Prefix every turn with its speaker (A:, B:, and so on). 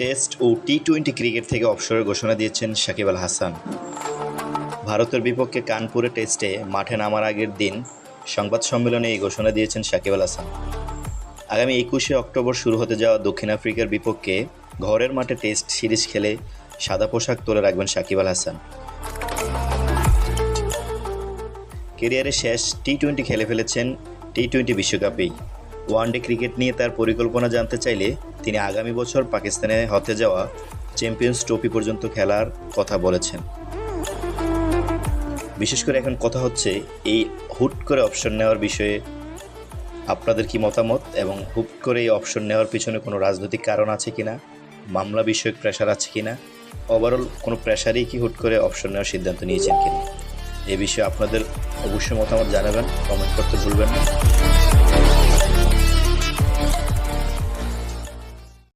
A: Test ও T twenty cricket থেকে অবসরের ঘোষণা দিয়েছেন সাকিব আল হাসান। ভারতের বিপক্ষে কানপুরে টেস্টে মাঠে নামার আগের দিন সংবাদ সম্মেলনে এই ঘোষণা দিয়েছেন সাকিব আল হাসান। আগামী একুশে অক্টোবর শুরু হতে যাওয়া দক্ষিণ আফ্রিকার বিপক্ষে ঘরের মাঠে টেস্ট সিরিজ খেলে সাদা পোশাক তুলে রাখবেন সাকিব আল হাসান। কেরিয়ারের শেষ টি টোয়েন্টি খেলে ফেলেছেন টি টোয়েন্টি বিশ্বকাপেই। ওয়ানডে ক্রিকেট নিয়ে তার পরিকল্পনা জানতে চাইলে তিনি আগামী বছর পাকিস্তানে হতে যাওয়া চ্যাম্পিয়ন্স ট্রফি পর্যন্ত খেলার কথা বলেছেন। বিশেষ করে এখন কথা হচ্ছে এই হুট করে অপশন নেওয়ার বিষয়ে আপনাদের কি মতামত এবং হুট করে এই অপশন নেওয়ার পিছনে কোনো রাজনৈতিক কারণ আছে কিনা, মামলা বিষয়ক প্রেশার আছে কিনা ওভারঅল কোনো প্রেশারেই কি হুট করে অপশন নেওয়ার সিদ্ধান্ত নিয়েছেন কিনা? এ বিষয়ে আপনাদের অবশ্যই মতামত জানাবেন কমেন্ট করতে ভুলবেন না।